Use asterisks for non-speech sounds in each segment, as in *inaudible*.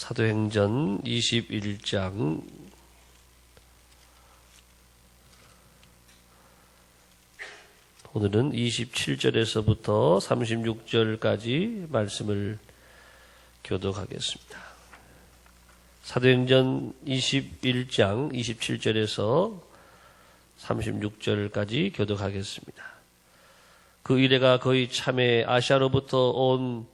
사도행전 21장 오늘은 27절에서부터 36절까지 말씀을 교독하겠습니다. 사도행전 21장 27절에서 36절까지 교독하겠습니다. 그 이래가 거의 참에 아시아로부터 온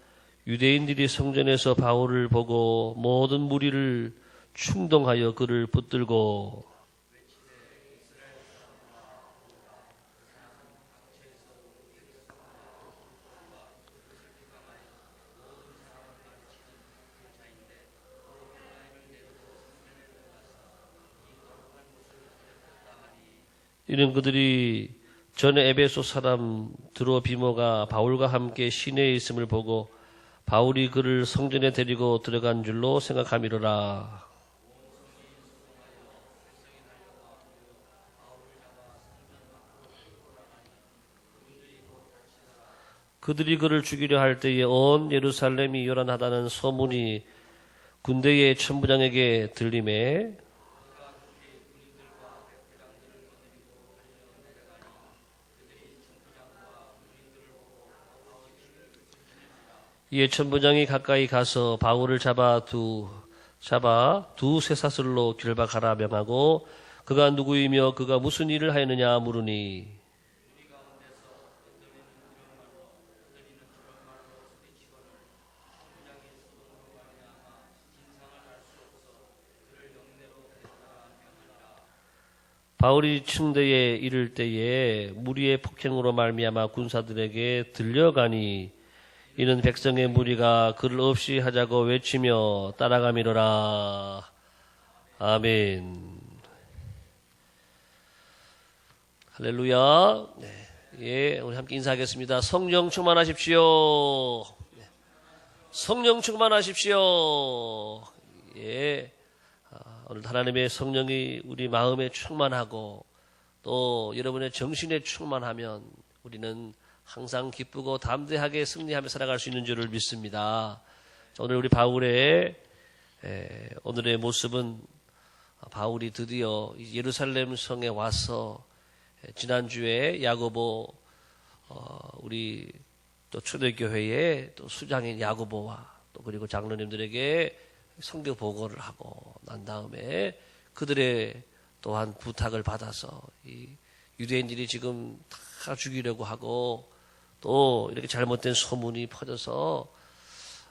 유대인들이 성전에서 바울을 보고 모든 무리를 충동하여 그를 붙들고 이는 그들이 전에 에베소 사람 드로 비모가 바울과 함께 시내에 있음을 보고 바울이 그를 성전에 데리고 들어간 줄로 생각함이로라. 그들이 그를 죽이려 할 때에 온 예루살렘이 요란하다는 소문이 군대의 천부장에게 들림에 이에 천부장이 가까이 가서 바울을 잡아 두 잡아 두 쇠사슬로 결박하라 명하고 그가 누구이며 그가 무슨 일을 하였느냐 물으니 바울이 층대에 이를 때에 무리의 폭행으로 말미암아 군사들에게 들려가니 이는 백성의 무리가 그를 없이 하자고 외치며 따라가미로라. 아멘. 할렐루야. 네. 예, 우리 함께 인사하겠습니다. 성령 충만하십시오. 네. 성령 충만하십시오. 예. 아, 오늘 하나님의 성령이 우리 마음에 충만하고 또 여러분의 정신에 충만하면 우리는 항상 기쁘고 담대하게 승리하며 살아갈 수 있는 줄을 믿습니다. 오늘 우리 바울의 에, 오늘의 모습은 바울이 드디어 예루살렘 성에 와서 에, 지난주에 야고보 어, 우리 또 초대교회의 또 수장인 야고보와 또 그리고 장로님들에게 성교 보고를 하고 난 다음에 그들의 또한 부탁을 받아서 이 유대인들이 지금 다 죽이려고 하고 또 이렇게 잘못된 소문이 퍼져서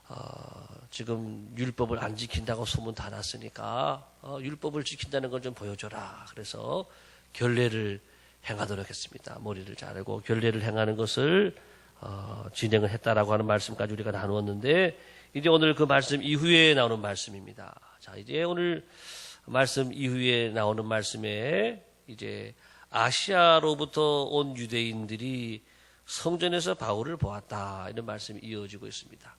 어, 지금 율법을 안 지킨다고 소문 다 났으니까 어, 율법을 지킨다는 걸 좀 보여줘라. 그래서 결례를 행하도록 했습니다. 머리를 자르고 결례를 행하는 것을 어, 진행을 했다라고 하는 말씀까지 우리가 나누었는데 이제 오늘 그 말씀 이후에 나오는 말씀입니다. 자 이제 오늘 말씀 이후에 나오는 말씀에 이제 아시아로부터 온 유대인들이 성전에서 바울을 보았다. 이런 말씀이 이어지고 있습니다.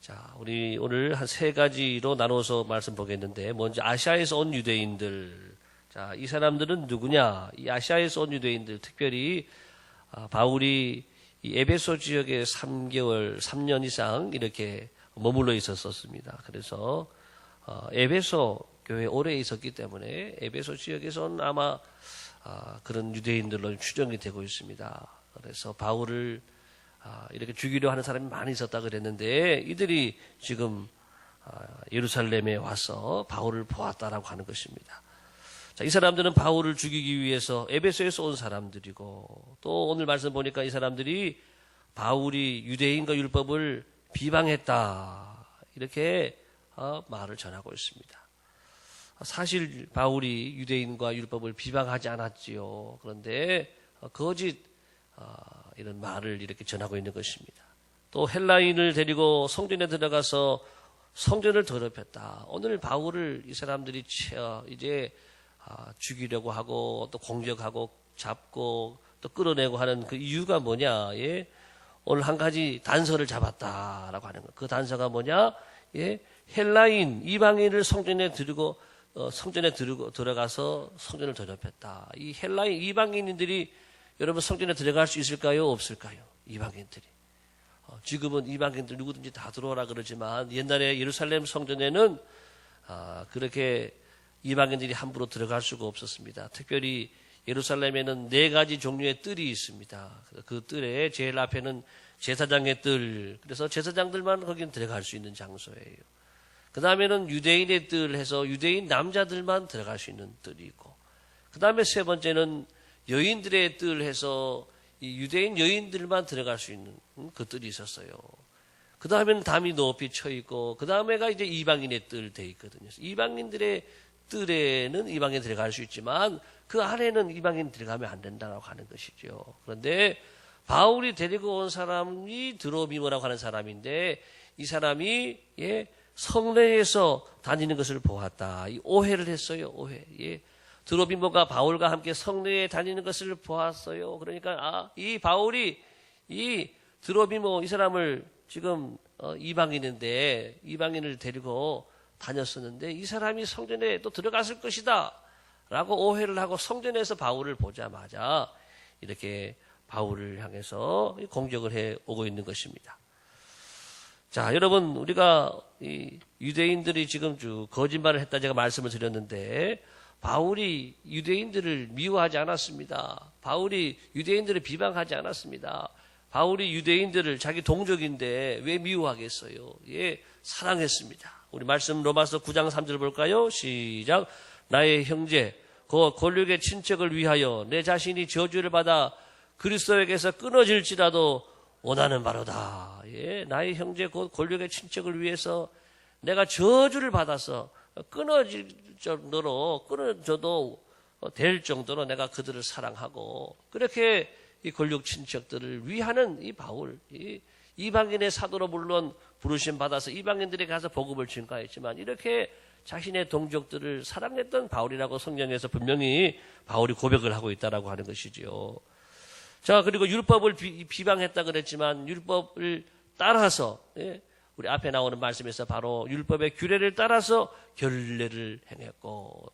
자, 우리 오늘 한 세 가지로 나눠서 말씀 보겠는데, 먼저 아시아에서 온 유대인들. 자, 이 사람들은 누구냐? 이 아시아에서 온 유대인들, 특별히 아, 바울이 이 에베소 지역에 3개월, 3년 이상 이렇게 머물러 있었었습니다. 그래서 어, 에베소 교회 오래 있었기 때문에 에베소 지역에서는 아마 아, 그런 유대인들로 추정이 되고 있습니다. 그래서 바울을 아, 이렇게 죽이려 하는 사람이 많이 있었다 그랬는데 이들이 지금 아, 예루살렘에 와서 바울을 보았다라고 하는 것입니다. 자, 이 사람들은 바울을 죽이기 위해서 에베소에서 온 사람들이고 또 오늘 말씀 보니까 이 사람들이 바울이 유대인과 율법을 비방했다 이렇게 어, 말을 전하고 있습니다. 사실 바울이 유대인과 율법을 비방하지 않았지요. 그런데 어, 거짓 어, 이런 말을 이렇게 전하고 있는 것입니다. 또 헬라인을 데리고 성전에 들어가서 성전을 더럽혔다. 오늘 바울을 이 사람들이 이제 아, 죽이려고 하고 또 공격하고 잡고 또 끌어내고 하는 그 이유가 뭐냐? 예? 오늘 한 가지 단서를 잡았다라고 하는 것. 그 단서가 뭐냐? 예? 헬라인 이방인을 성전에 들고 어, 성전에 들고 들어가서 성전을 더럽혔다. 이 헬라인 이방인들이 여러분 성전에 들어갈 수 있을까요? 없을까요? 이방인들이. 어, 지금은 이방인들 누구든지 다 들어오라 그러지만 옛날에 예루살렘 성전에는 아, 그렇게 이방인들이 함부로 들어갈 수가 없었습니다. 특별히 예루살렘에는 네 가지 종류의 뜰이 있습니다. 그 뜰에 제일 앞에는 제사장의 뜰. 그래서 제사장들만 거기는 들어갈 수 있는 장소예요. 그 다음에는 유대인의 뜰 해서 유대인 남자들만 들어갈 수 있는 뜰이 있고. 그 다음에 세 번째는 여인들의 뜰 해서 이 유대인 여인들만 들어갈 수 있는 뜰이 있었어요. 그 다음에는 담이 높이 쳐 있고, 그 다음에가 이제 이방인의 뜰 돼 있거든요. 이방인들의 뜰에는 이방인 들어갈 수 있지만 그 안에는 이방인 들어가면 안 된다라고 하는 것이죠. 그런데 바울이 데리고 온 사람이 드로미모라고 하는 사람인데 이 사람이 예, 성내에서 다니는 것을 보았다. 이 오해를 했어요. 오해. 예. 드로비모가 바울과 함께 성내에 다니는 것을 보았어요. 그러니까 아, 이 바울이 이 드로비모 이 사람을 지금 어, 이방인인데 이방인을 데리고 다녔었는데 이 사람이 성전에 또 들어갔을 것이다. 라고 오해를 하고 성전에서 바울을 보자마자 이렇게 바울을 향해서 공격을 해 오고 있는 것입니다. 자, 여러분, 우리가 이 유대인들이 지금 쭉 거짓말을 했다 제가 말씀을 드렸는데 바울이 유대인들을 미워하지 않았습니다. 바울이 유대인들을 비방하지 않았습니다. 바울이 유대인들을 자기 동족인데 왜 미워하겠어요? 예, 사랑했습니다. 우리 말씀 로마서 9장 3절 볼까요? 시작. 나의 형제, 그 권력의 친척을 위하여 내 자신이 저주를 받아 그리스도에게서 끊어질지라도 원하는 바로다. 예, 나의 형제, 그 권력의 친척을 위해서 내가 저주를 받아서 끊어질 정도로 끊어져도 될 정도로 내가 그들을 사랑하고 그렇게 이 권력 친척들을 위하는 이 바울, 이 이방인의 사도로 물론 부르심 받아서 이방인들에게 가서 복음을 증가했지만 이렇게 자신의 동족들을 사랑했던 바울이라고 성경에서 분명히 바울이 고백을 하고 있다라고 하는 것이지요. 자 그리고 율법을 비, 방했다 그랬지만 율법을 따라서 예, 우리 앞에 나오는 말씀에서 바로 율법의 규례를 따라서 결례를 행했고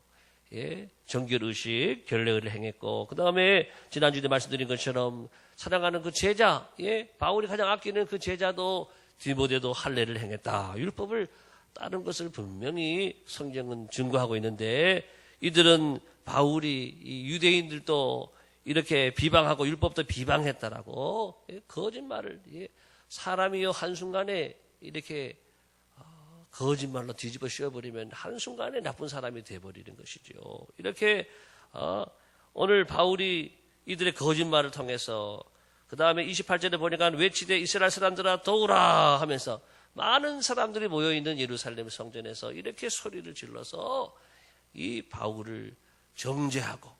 예, 정결 의식 결례를 행했고 그 다음에 지난주에 말씀드린 것처럼 사랑하는 그 제자 예, 바울이 가장 아끼는 그 제자도 디모데도 할례를 행했다. 율법을 따른 것을 분명히 성경은 증거하고 있는데 이들은 바울이 유대인들도 이렇게 비방하고 율법도 비방했다라고 예, 거짓말을 예, 사람이요 한순간에 이렇게 어, 거짓말로 뒤집어 씌워버리면 한순간에 나쁜 사람이 돼버리는 것이죠. 이렇게 어, 오늘 바울이 이들의 거짓말을 통해서 그 다음에 28절에 보니까 외치되 이스라엘 사람들아 도우라 하면서 많은 사람들이 모여있는 예루살렘 성전에서 이렇게 소리를 질러서 이 바울을 정죄하고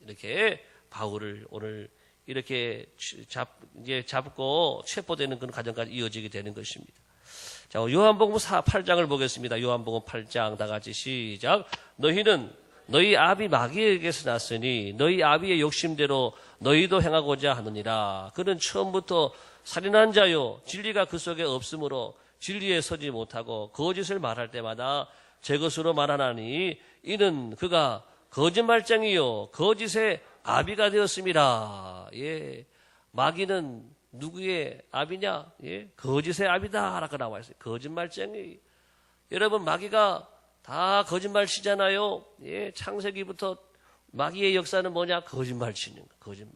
이렇게 바울을 오늘 이렇게 잡, 이제 잡고 체포되는 그런 과정까지 이어지게 되는 것입니다. 자, 요한복음 4, 8장을 보겠습니다. 요한복음 8장 다 같이 시작. 너희는 너희 아비 마귀에게서 났으니 너희 아비의 욕심대로 너희도 행하고자 하느니라. 그는 처음부터 살인한 자요 진리가 그 속에 없으므로 진리에 서지 못하고 거짓을 말할 때마다 제 것으로 말하나니 이는 그가 거짓말쟁이요 거짓의 아비가 되었습니다. 예. 마귀는 누구의 아비냐? 예. 거짓의 아비다. 라고 나와 있어요. 거짓말쟁이. 여러분, 마귀가 다 거짓말 치잖아요. 예. 창세기부터 마귀의 역사는 뭐냐? 거짓말 치는 거. 거짓말.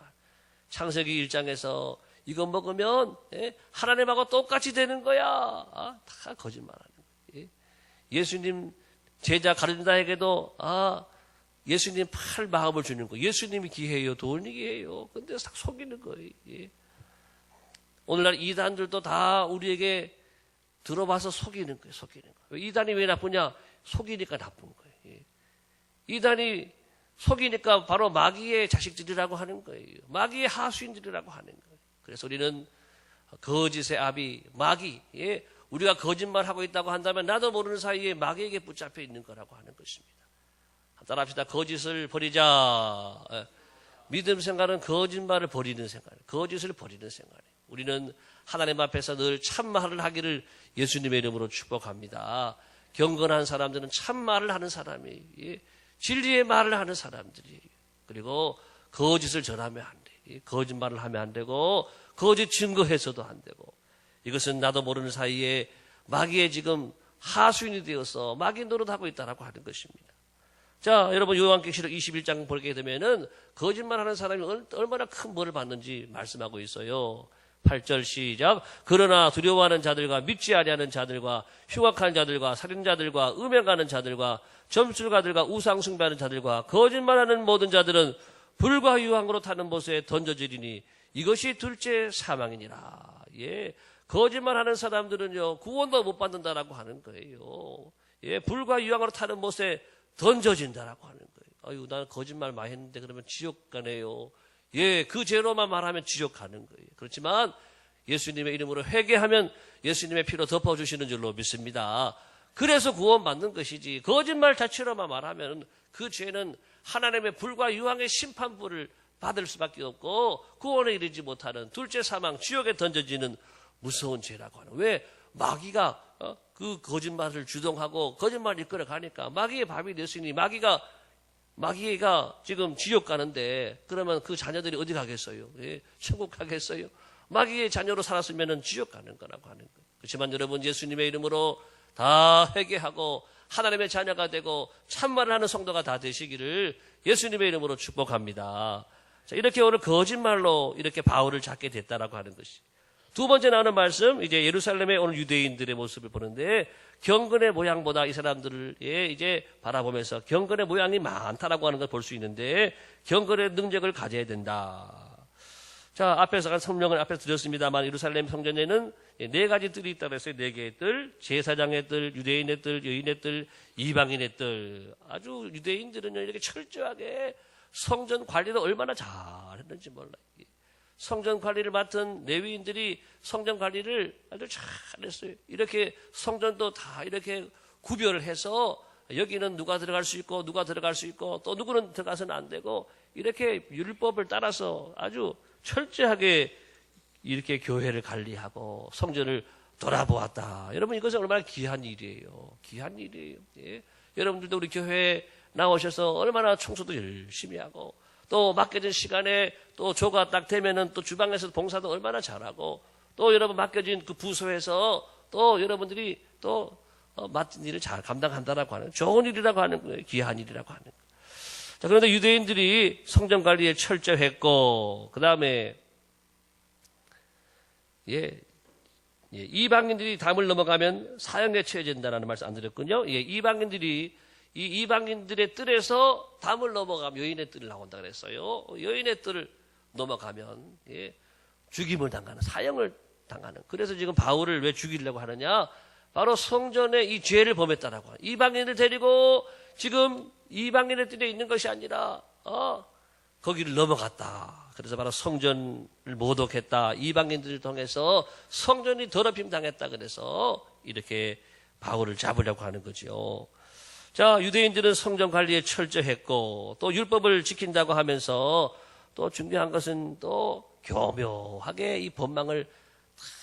창세기 1장에서 이거 먹으면 예? 하나님하고 똑같이 되는 거야. 아, 다 거짓말하는 거예요. 예? 예수님 제자 가르다에게도 아 예수님 팔 마음을 주는 거. 예수님이 기해요, 돈이 기해요. 근데 싹 속이는 거예요. 예. 오늘날 이단들도 다 우리에게 들어봐서 속이는 거예요, 속이는 거예요. 이단이 왜 나쁘냐? 속이니까 나쁜 거예요. 예. 이단이 속이니까 바로 마귀의 자식들이라고 하는 거예요. 마귀의 하수인들이라고 하는 거예요. 그래서 우리는 거짓의 아비, 마귀, 예. 우리가 거짓말하고 있다고 한다면 나도 모르는 사이에 마귀에게 붙잡혀 있는 거라고 하는 것입니다. 따라합시다. 거짓을 버리자. 예. 믿음 생활은 거짓말을 버리는 생활, 거짓을 버리는 생활. 우리는 하나님 앞에서 늘 참말을 하기를 예수님의 이름으로 축복합니다. 경건한 사람들은 참말을 하는 사람이 예. 진리의 말을 하는 사람들이 그리고 거짓을 전하면 안 돼. 거짓말을 하면 안 되고 거짓 증거해서도 안 되고 이것은 나도 모르는 사이에 마귀의 지금 하수인이 되어서 마귀 노릇하고 있다라고 하는 것입니다. 자, 여러분 요한계시록 21장 보게 되면은 거짓말하는 사람이 얼- 얼마나 큰 벌을 받는지 말씀하고 있어요. 8절 시작. 그러나 두려워하는 자들과 믿지 아니하는 자들과 흉악한 자들과 살인자들과 음행하는 자들과 점술가들과 우상 숭배하는 자들과 거짓말하는 모든 자들은 불과 유황으로 타는 못에 던져지리니 이것이 둘째 사망이니라. 예. 거짓말하는 사람들은요 구원도 못 받는다라고 하는 거예요. 예, 불과 유황으로 타는 못에 던져진다라고 하는 거예요. 아유, 나는 거짓말 많이 했는데 그러면 지옥 가네요. 예, 그 죄로만 말하면 지옥 가는 거예요. 그렇지만 예수님의 이름으로 회개하면 예수님의 피로 덮어주시는 줄로 믿습니다. 그래서 구원받는 것이지 거짓말 자체로만 말하면 그 죄는 하나님의 불과 유황의 심판불을 받을 수밖에 없고 구원에 이르지 못하는 둘째 사망 지옥에 던져지는 무서운 죄라고 하는 왜 마귀가 어? 그 거짓말을 주동하고 거짓말을 이끌어 가니까 마귀의 밥이 됐으니 마귀가 마귀가 지금 지옥 가는데 그러면 그 자녀들이 어디 가겠어요? 예, 천국 가겠어요? 마귀의 자녀로 살았으면 지옥 가는 거라고 하는 거예요. 그렇지만 여러분 예수님의 이름으로 다 회개하고 하나님의 자녀가 되고 참말을 하는 성도가 다 되시기를 예수님의 이름으로 축복합니다. 자, 이렇게 오늘 거짓말로 이렇게 바울을 잡게 됐다라고 하는 것이. 두 번째 나오는 말씀, 이제 예루살렘의 오늘 유대인들의 모습을 보는데 경건의 모양보다 이 사람들을 예, 이제 바라보면서 경건의 모양이 많다라고 하는 걸 볼 수 있는데 경건의 능력을 가져야 된다. 자, 앞에서 성령을 앞에 드렸습니다만 예루살렘 성전에는 예, 네 가지 뜰이 있다고 했어요. 네 개의 뜰, 제사장의 뜰, 유대인의 뜰, 여인의 뜰, 이방인의 뜰. 아주 유대인들은요 이렇게 철저하게 성전 관리를 얼마나 잘했는지 몰라요. 성전 관리를 맡은 레위인들이 성전 관리를 아주 잘했어요. 이렇게 성전도 다 이렇게 구별을 해서 여기는 누가 들어갈 수 있고 누가 들어갈 수 있고 또 누구는 들어가서는 안 되고 이렇게 율법을 따라서 아주 철저하게 이렇게 교회를 관리하고 성전을 돌아보았다. 여러분 이것은 얼마나 귀한 일이에요. 귀한 일이에요. 예. 여러분들도 우리 교회에 나오셔서 얼마나 청소도 열심히 하고 또 맡겨진 시간에 또 조가 딱 되면은 또 주방에서 봉사도 얼마나 잘하고 또 여러분 맡겨진 그 부서에서 또 여러분들이 또 어, 맡은 일을 잘 감당한다라고 하는 좋은 일이라고 하는 거예요. 귀한 일이라고 하는 거예요. 자, 그런데 유대인들이 성전 관리에 철저했고 그 다음에 예, 예, 이방인들이 담을 넘어가면 사형에 처해진다는 말씀 안 드렸군요. 예, 이방인들이 이 이방인들의 뜰에서 담을 넘어가면 여인의 뜰을 나온다 그랬어요. 여인의 뜰을 넘어가면 예, 죽임을 당하는 사형을 당하는. 그래서 지금 바울을 왜 죽이려고 하느냐? 바로 성전의 이 죄를 범했다라고. 이방인을 데리고 지금 이방인의 뜰에 있는 것이 아니라 어, 거기를 넘어갔다. 그래서 바로 성전을 모독했다. 이방인들을 통해서 성전이 더럽힘 당했다. 그래서 이렇게 바울을 잡으려고 하는 거죠. 자, 유대인들은 성전 관리에 철저했고 또 율법을 지킨다고 하면서 또 중요한 것은 또 교묘하게 이 법망을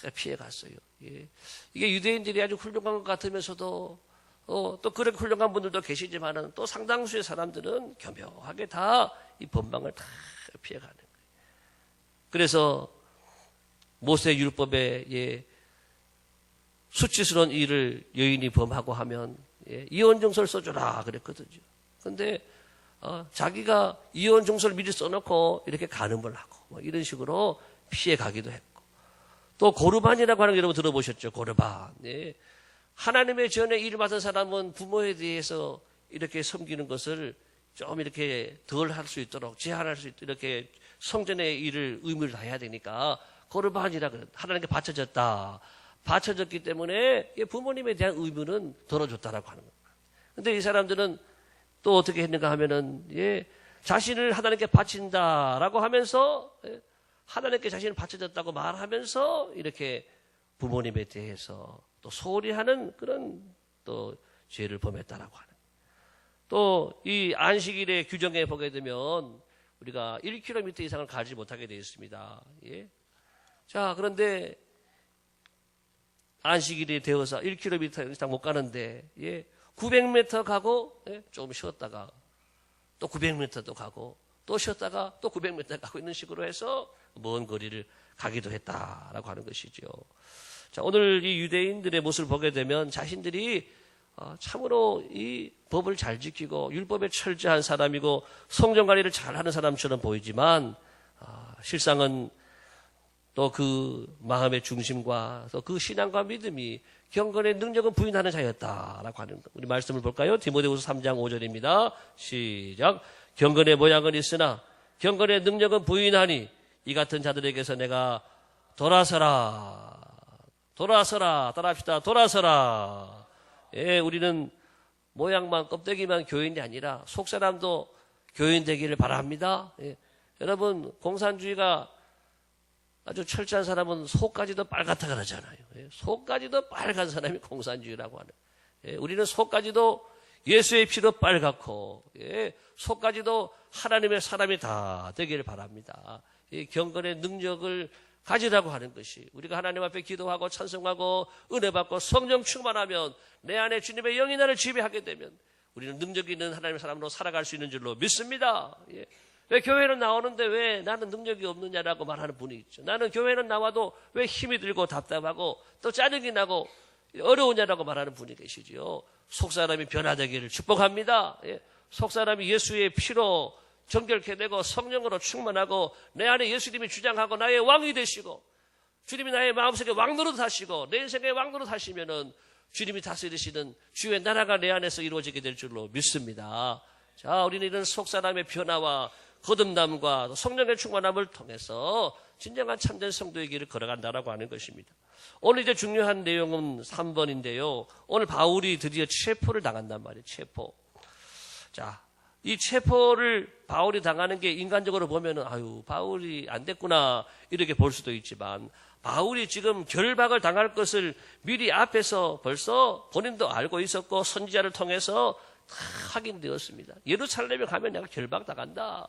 다 피해 갔어요. 예. 이게 유대인들이 아주 훌륭한 것 같으면서도 어, 또 그렇게 훌륭한 분들도 계시지만은 또 상당수의 사람들은 교묘하게 다 이 법망을 다 피해 가는 거예요. 그래서 모세 율법에 예, 수치스러운 일을 여인이 범하고 하면 예, 이혼 증서를 써주라 그랬거든요. 근데 어, 자기가 이혼 증서를 미리 써놓고 이렇게 가늠을 하고 뭐 이런 식으로 피해 가기도 했고 또 고르반이라고 하는 거 여러분 들어보셨죠? 고르반. 예. 하나님의 전에 일을 맡은 사람은 부모에 대해서 이렇게 섬기는 것을 좀 이렇게 덜 할 수 있도록 제한할 수 있도록 이렇게 성전의 일을 의무를 다해야 되니까 고르반이라 그래 하나님께 바쳐졌다. 바쳐졌기 때문에 부모님에 대한 의무는 덜어줬다라고 하는 거예요. 근데 이 사람들은 또 어떻게 했는가 하면은 예, 자신을 하나님께 바친다라고 하면서 예, 하나님께 자신을 바쳐졌다고 말하면서 이렇게 부모님에 대해서 또 소홀히 하는 그런 또 죄를 범했다라고 하는. 또 이 안식일의 규정에 보게 되면 우리가 1km 이상을 가지 못하게 되어 있습니다. 예. 자, 그런데 안식일이 되어서 1km 이상 못 가는데 예. 900m 가고 예, 좀 쉬었다가 또 900m도 가고 또 쉬었다가 또 900m 가고 있는 식으로 해서 먼 거리를 가기도 했다라고 하는 것이죠. 자, 오늘 이 유대인들의 모습을 보게 되면 자신들이 어, 참으로 이 법을 잘 지키고 율법에 철저한 사람이고 성전 관리를 잘하는 사람처럼 보이지만 아, 실상은 또 그 마음의 중심과 또그 신앙과 믿음이 경건의 능력은 부인하는 자였다라고 하는 것. 우리 말씀을 볼까요? 디모데후서 3장 5절입니다. 시작. 경건의 모양은 있으나 경건의 능력은 부인하니 이 같은 자들에게서 내가 돌아서라. 돌아서라. 따라합시다. 돌아서라. 예, 우리는 모양만 껍데기만 교인이 아니라 속 사람도 교인 되기를 바랍니다. 예. 여러분 공산주의가 아주 철저한 사람은 속까지도 빨갛다 그러잖아요. 예, 속까지도 빨간 사람이 공산주의라고 하는. 예, 우리는 속까지도 예수의 피로 빨갛고 예, 속까지도 하나님의 사람이 다 되기를 바랍니다. 이 경건의 능력을 가지라고 하는 것이 우리가 하나님 앞에 기도하고 찬송하고 은혜 받고 성령 충만하면 내 안에 주님의 영이 나를 지배하게 되면 우리는 능력 있는 하나님의 사람으로 살아갈 수 있는 줄로 믿습니다. 예. 왜 교회는 나오는데 왜 나는 능력이 없느냐라고 말하는 분이 있죠. 나는 교회는 나와도 왜 힘이 들고 답답하고 또 짜증이 나고 어려우냐라고 말하는 분이 계시지요. 속 사람이 변화되기를 축복합니다. 예. 속 사람이 예수의 피로 정결케 되고 성령으로 충만하고 내 안에 예수님이 주장하고 나의 왕이 되시고 주님이 나의 마음속에 왕노릇 하시고 내 인생의 왕노릇 하시면은 주님이 다스리시는 주의 나라가 내 안에서 이루어지게 될 줄로 믿습니다. 자, 우리는 이런 속 사람의 변화와 거듭남과 성령의 충만함을 통해서 진정한 참된 성도의 길을 걸어간다라고 하는 것입니다. 오늘 이제 중요한 내용은 3번인데요. 오늘 바울이 드디어 체포를 당한단 말이에요. 체포. 자, 이 체포를 바울이 당하는 게 인간적으로 보면은 아유 바울이 안 됐구나 이렇게 볼 수도 있지만 바울이 지금 결박을 당할 것을 미리 앞에서 벌써 본인도 알고 있었고 선지자를 통해서 다 확인되었습니다. 예루살렘에 가면 내가 결박 당한다.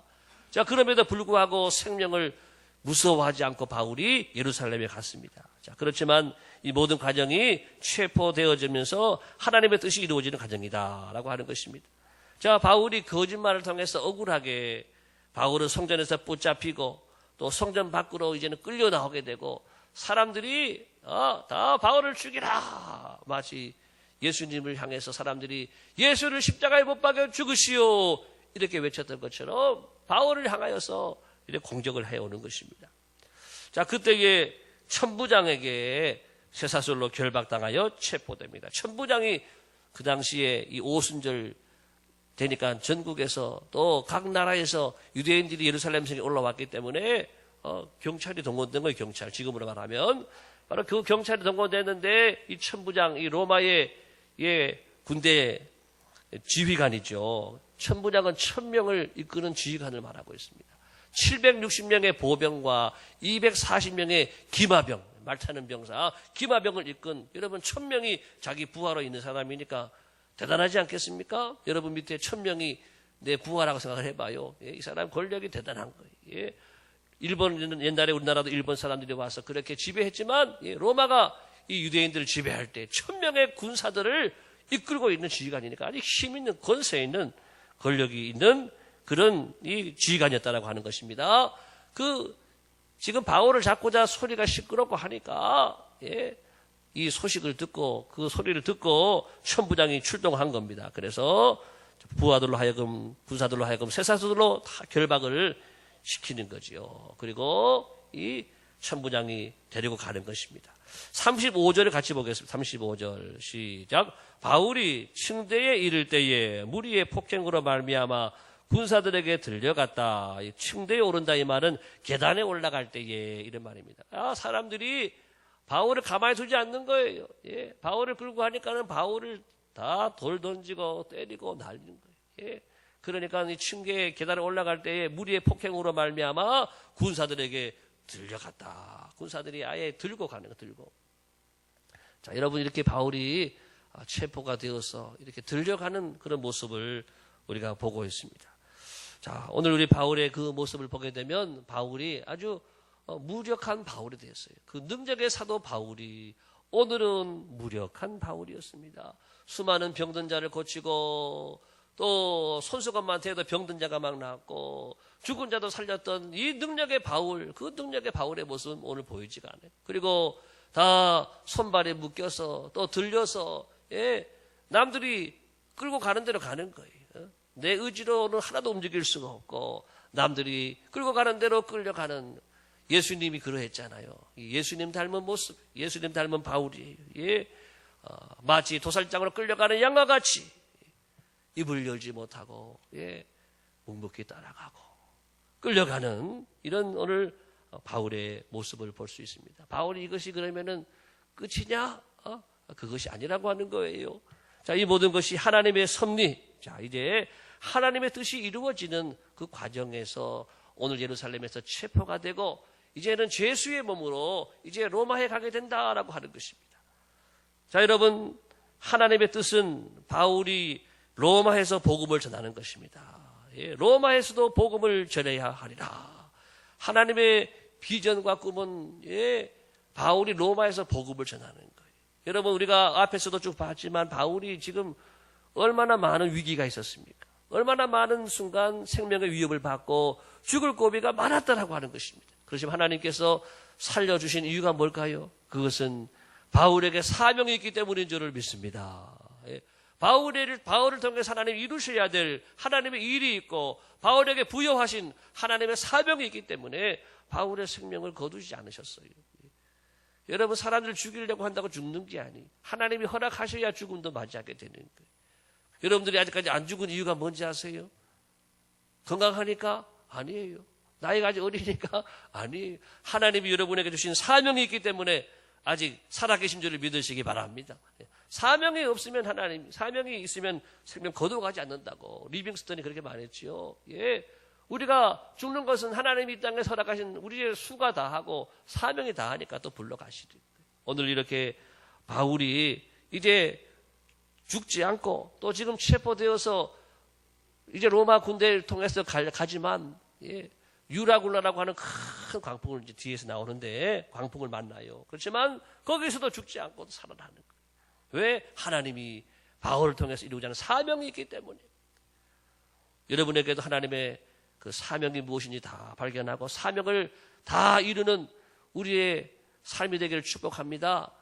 자 그럼에도 불구하고 생명을 무서워하지 않고 바울이 예루살렘에 갔습니다. 자 그렇지만 이 모든 과정이 체포되어지면서 하나님의 뜻이 이루어지는 과정이다라고 하는 것입니다. 자, 바울이 거짓말을 통해서 억울하게 바울은 성전에서 붙잡히고 또 성전 밖으로 이제는 끌려 나오게 되고 사람들이 어, 다 바울을 죽이라 마치 예수님을 향해서 사람들이 예수를 십자가에 못 박여 죽으시오 이렇게 외쳤던 것처럼 바울을 향하여서 이렇게 공격을 해오는 것입니다. 자 그때에 천부장에게 쇠사슬로 결박당하여 체포됩니다. 천부장이 그 당시에 이 오순절 되니까 전국에서 또 각 나라에서 유대인들이 예루살렘 성에 올라왔기 때문에 어, 경찰이 동원된 거예요. 경찰 지금으로 말하면 바로 그 경찰이 동원됐는데 이 천부장 이 로마의 예, 군대 지휘관이죠. 천부장은 천명을 이끄는 지휘관을 말하고 있습니다. 760명의 보병과 240명의 기마병, 말 타는 병사, 기마병을 이끈 여러분 천명이 자기 부하로 있는 사람이니까 대단하지 않겠습니까? 여러분 밑에 천 명이 내 부하라고 생각을 해봐요. 예, 이 사람 권력이 대단한 거예요. 예. 일본 옛날에 우리나라도 일본 사람들이 와서 그렇게 지배했지만 예, 로마가 이 유대인들을 지배할 때 천 명의 군사들을 이끌고 있는 지휘관이니까 아주 힘 있는 권세 있는 권력이 있는 그런 이 지휘관이었다라고 하는 것입니다. 그 지금 바울을 잡고자 소리가 시끄럽고 하니까 예, 이 소식을 듣고 그 소리를 듣고 천부장이 출동한 겁니다. 그래서 부하들로 하여금 군사들로 하여금 쇠사슬로 다 결박을 시키는 거지요. 그리고 이 천부장이 데리고 가는 것입니다. 35절을 같이 보겠습니다. 35절 시작. 바울이 층대에 이를 때에 무리의 폭행으로 말미암아 군사들에게 들려갔다. 층대에 오른다 이 말은 계단에 올라갈 때에 이런 말입니다. 아, 사람들이 바울을 가만히 두지 않는 거예요. 예, 바울을 끌고 하니까는 바울을 다 돌 던지고 때리고 날리는 거예요. 예, 그러니까 이 층계 계단에 올라갈 때에 무리의 폭행으로 말미암아 군사들에게 들려갔다. 군사들이 아예 들고 가는 거 들고. 자, 여러분 이렇게 바울이 체포가 되어서 이렇게 들려가는 그런 모습을 우리가 보고 있습니다. 자, 오늘 우리 바울의 그 모습을 보게 되면 바울이 아주 어, 무력한 바울이 되었어요. 그 능력의 사도 바울이 오늘은 무력한 바울이었습니다. 수많은 병든 자를 고치고 또 손수건만 대도 병든 자가 막 나왔고 죽은 자도 살렸던 이 능력의 바울, 그 능력의 바울의 모습은 오늘 보이지가 않아요. 그리고 다 손발에 묶여서 또 들려서 예, 남들이 끌고 가는 대로 가는 거예요. 어? 내 의지로는 하나도 움직일 수가 없고 남들이 끌고 가는 대로 끌려가는 예수님이 그러했잖아요. 이 예수님 닮은 모습, 예수님 닮은 바울이에요. 예, 어, 마치 도살장으로 끌려가는 양과 같이 입을 열지 못하고 예, 묵묵히 따라가고 끌려가는 이런 오늘 바울의 모습을 볼 수 있습니다. 바울이 이것이 그러면은 끝이냐? 어? 그것이 아니라고 하는 거예요. 자, 이 모든 것이 하나님의 섭리. 자, 이제 하나님의 뜻이 이루어지는 그 과정에서 오늘 예루살렘에서 체포가 되고 이제는 죄수의 몸으로 이제 로마에 가게 된다라고 하는 것입니다. 자, 여러분, 하나님의 뜻은 바울이 로마에서 복음을 전하는 것입니다. 예, 로마에서도 복음을 전해야 하리라. 하나님의 비전과 꿈은 예, 바울이 로마에서 복음을 전하는 거예요. 여러분 우리가 앞에서도 쭉 봤지만 바울이 지금 얼마나 많은 위기가 있었습니까? 얼마나 많은 순간 생명의 위협을 받고 죽을 고비가 많았다라고 하는 것입니다. 그렇지만 하나님께서 살려주신 이유가 뭘까요? 그것은 바울에게 사명이 있기 때문인 줄을 믿습니다. 예. 바울을, 바울을 통해 하나님 이루셔야 될 하나님의 일이 있고 바울에게 부여하신 하나님의 사명이 있기 때문에 바울의 생명을 거두지 않으셨어요. 여러분 사람들 죽이려고 한다고 죽는 게 아니. 하나님이 허락하셔야 죽음도 맞이하게 되는 거예요. 여러분들이 아직까지 안 죽은 이유가 뭔지 아세요? 건강하니까 아니에요. 나이가 아직 어리니까 *laughs* 아니에요. 하나님이 여러분에게 주신 사명이 있기 때문에 아직 살아계신 줄을 믿으시기 바랍니다. 사명이 없으면 하나님, 사명이 있으면 생명 거둬가지 않는다고 리빙스턴이 그렇게 말했지요. 예. 우리가 죽는 것은 하나님이 이 땅에 허락하신 우리의 수가 다 하고 사명이 다 하니까 또 불러가시리. 오늘 이렇게 바울이 이제 죽지 않고 또 지금 체포되어서 이제 로마 군대를 통해서 가지만 예, 유라굴라라고 하는 큰 광풍을 이제 뒤에서 나오는데 광풍을 만나요. 그렇지만 거기서도 죽지 않고 살아나는 거예요. 왜 하나님이 바울을 통해서 이루고자 하는 사명이 있기 때문에 여러분에게도 하나님의 그 사명이 무엇인지 다 발견하고 사명을 다 이루는 우리의 삶이 되기를 축복합니다.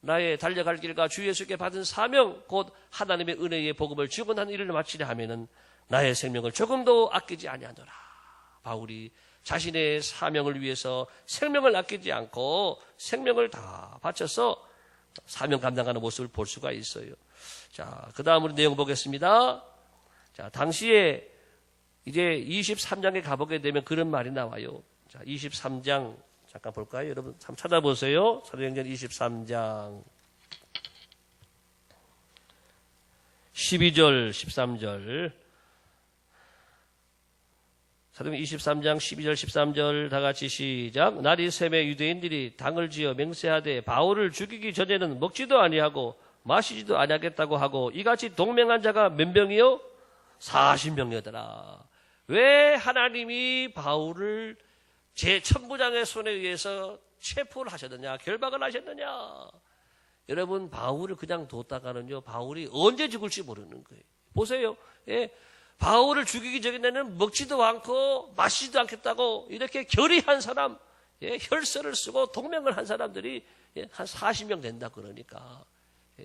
나의 달려갈 길과 주 예수께 받은 사명 곧 하나님의 은혜의 복음을 주권한 일을 마치려 하면은 나의 생명을 조금도 아끼지 아니하노라. 바울이 자신의 사명을 위해서 생명을 아끼지 않고 생명을 다 바쳐서 사명 감당하는 모습을 볼 수가 있어요. 자, 그 다음으로 내용 보겠습니다. 자, 당시에 이제 23장에 가보게 되면 그런 말이 나와요. 자, 23장 잠깐 볼까요? 여러분 한번 찾아보세요. 사도행전 23장 12절, 13절. 사도행 23장 12절, 13절 다 같이 시작. 날이 샘에 유대인들이 당을 지어 맹세하되 바울을 죽이기 전에는 먹지도 아니하고 마시지도 아니하겠다고 하고 이같이 동맹한 자가 몇 명이요? 40명이더라. 왜 하나님이 바울을 제 천부장의 손에 의해서 체포를 하셨느냐, 결박을 하셨느냐. 여러분, 바울을 그냥 뒀다가는요, 바울이 언제 죽을지 모르는 거예요. 보세요. 예. 바울을 죽이기 전에는 먹지도 않고 마시지도 않겠다고 이렇게 결의한 사람, 예, 혈서를 쓰고 동맹을 한 사람들이 예, 한 40명 된다 그러니까.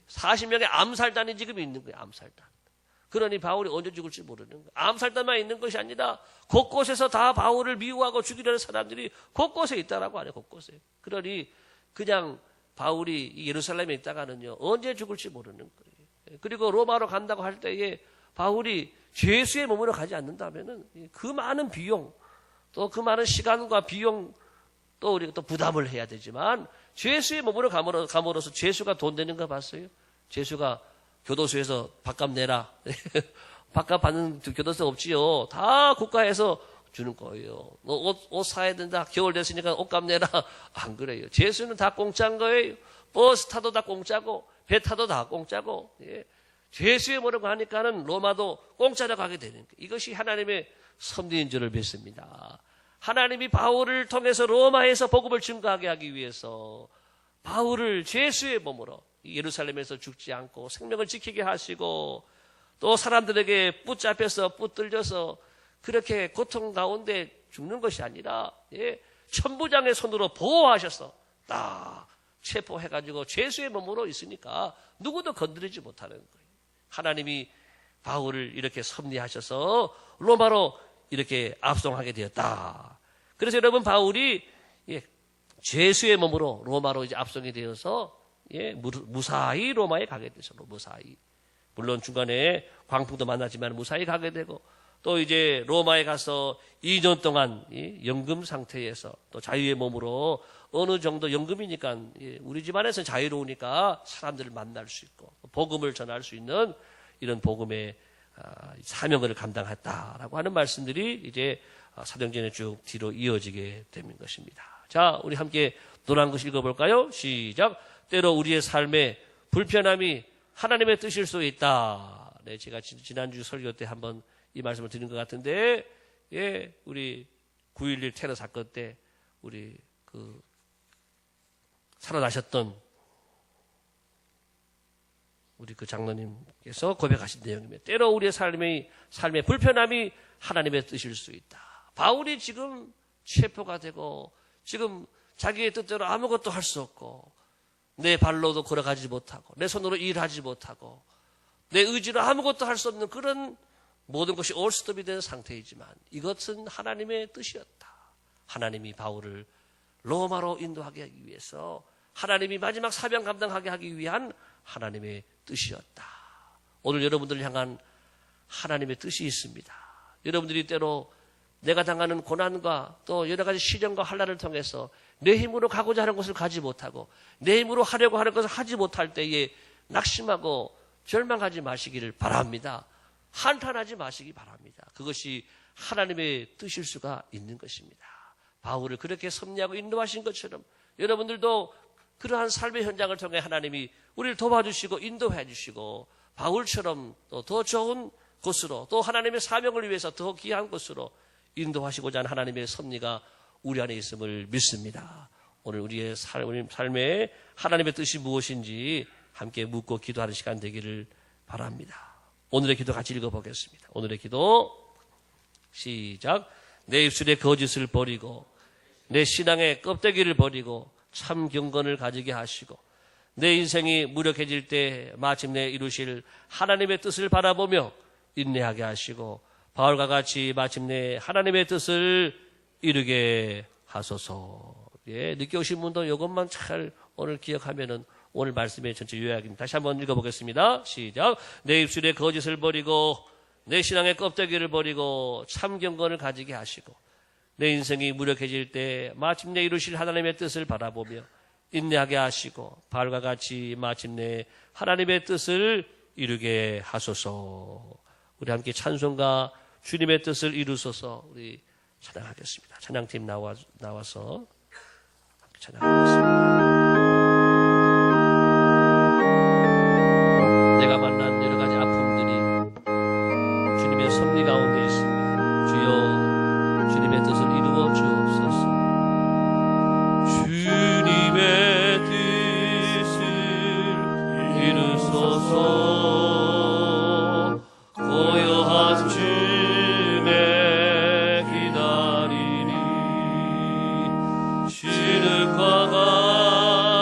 40명의 예, 암살단이 지금 있는 거예요, 암살단. 그러니 바울이 언제 죽을지 모르는 거예요. 암살단만 있는 것이 아니라 곳곳에서 다 바울을 미워하고 죽이려는 사람들이 곳곳에 있다라고 하네, 곳곳에. 그러니 그냥 바울이 예루살렘에 있다가는요, 언제 죽을지 모르는 거예요. 그리고 로마로 간다고 할 때에 바울이 죄수의 몸으로 가지 않는다면은 그 많은 비용, 또 그 많은 시간과 비용 또 우리가 또 부담을 해야 되지만 죄수의 몸으로 감으로써 죄수가 돈 되는 거 봤어요? 죄수가 교도소에서 밥값 내라. *laughs* 밥값 받는 교도소 없지요. 다 국가에서 주는 거예요. 너 옷, 옷 사야 된다. 겨울 됐으니까 옷값 내라. *laughs* 안 그래요. 재수는 다 공짜인 거예요. 버스 타도 다 공짜고, 배 타도 다 공짜고, 예. 죄수에 모르고 하니까는 로마도 공짜로 가게 되는 거예요. 이것이 하나님의 섭리인 줄을 믿습니다. 하나님이 바울을 통해서 로마에서 복음을 증거하게 하기 위해서 바울을 죄수의 몸으로 예루살렘에서 죽지 않고 생명을 지키게 하시고 또 사람들에게 붙잡혀서 붙들려서 그렇게 고통 가운데 죽는 것이 아니라 예, 천부장의 손으로 보호하셔서 딱 체포해가지고 죄수의 몸으로 있으니까 누구도 건드리지 못하는 거예요. 하나님이 바울을 이렇게 섭리하셔서 로마로 이렇게 압송하게 되었다. 그래서 여러분 바울이 예, 죄수의 몸으로 로마로 이제 압송이 되어서 예, 무- 무사히 로마에 가게 되죠. 무사히. 물론 중간에 광풍도 만나지만 무사히 가게 되고 또 이제 로마에 가서 2년 동안 이 연금 상태에서 또 자유의 몸으로 어느 정도 연금이니까 예, 우리 집안에서 자유로우니까 사람들을 만날 수 있고 복음을 전할 수 있는 이런 복음의 아, 사명을 감당했다라고 하는 말씀들이 이제 아, 사도행전에 쭉 뒤로 이어지게 되는 것입니다. 자, 우리 함께 노란 것 읽어볼까요? 시작. 때로 우리의 삶에 불편함이 하나님의 뜻일 수 있다. 네, 제가 지- 지난주 설교 때 한번 이 말씀을 드린 것 같은데, 예, 우리 9.11 테러 사건 때 우리 그 살아나셨던 우리 그 장로님께서 고백하신 내용입니다. 때로 우리의 삶의 삶의 불편함이 하나님의 뜻일 수 있다. 바울이 지금 체포가 되고 지금 자기의 뜻대로 아무것도 할 수 없고 내 발로도 걸어가지 못하고 내 손으로 일하지 못하고 내 의지로 아무것도 할 수 없는 그런 모든 것이 올스톱이 된 상태이지만 이것은 하나님의 뜻이었다. 하나님이 바울을 로마로 인도하게 하기 위해서 하나님이 마지막 사명 감당하게 하기 위한 하나님의 뜻이었다. 오늘 여러분들을 향한 하나님의 뜻이 있습니다. 여러분들이 때로 내가 당하는 고난과 또 여러 가지 시련과 환란을 통해서 내 힘으로 가고자 하는 것을 가지 못하고 내 힘으로 하려고 하는 것을 하지 못할 때에 낙심하고 절망하지 마시기를 바랍니다. 한탄하지 마시기 바랍니다. 그것이 하나님의 뜻일 수가 있는 것입니다. 바울을 그렇게 섭리하고 인도하신 것처럼 여러분들도 그러한 삶의 현장을 통해 하나님이 우리를 도와주시고 인도해 주시고 바울처럼 또 더 좋은 곳으로 또 하나님의 사명을 위해서 더 귀한 곳으로 인도하시고자 하는 하나님의 섭리가 우리 안에 있음을 믿습니다. 오늘 우리의 삶, 우리 삶에 하나님의 뜻이 무엇인지 함께 묻고 기도하는 시간 되기를 바랍니다. 오늘의 기도 같이 읽어보겠습니다. 오늘의 기도 시작. 내 입술의 거짓을 버리고 내 신앙의 껍데기를 버리고 참 경건을 가지게 하시고 내 인생이 무력해질 때 마침내 이루실 하나님의 뜻을 바라보며 인내하게 하시고 바울과 같이 마침내 하나님의 뜻을 이루게 하소서. 예, 늦게 오신 분도 이것만 잘 오늘 기억하면은 오늘 말씀의 전체 요약입니다. 다시 한번 읽어보겠습니다. 시작. 내 입술의 거짓을 버리고 내 신앙의 껍데기를 버리고 참 경건을 가지게 하시고 내 인생이 무력해질 때 마침내 이루실 하나님의 뜻을 바라보며 인내하게 하시고 바울과 같이 마침내 하나님의 뜻을 이루게 하소서. 우리 함께 찬송가 주님의 뜻을 이루소서 우리 찬양하겠습니다. 찬양팀 나와 나와서 찬양하겠습니다.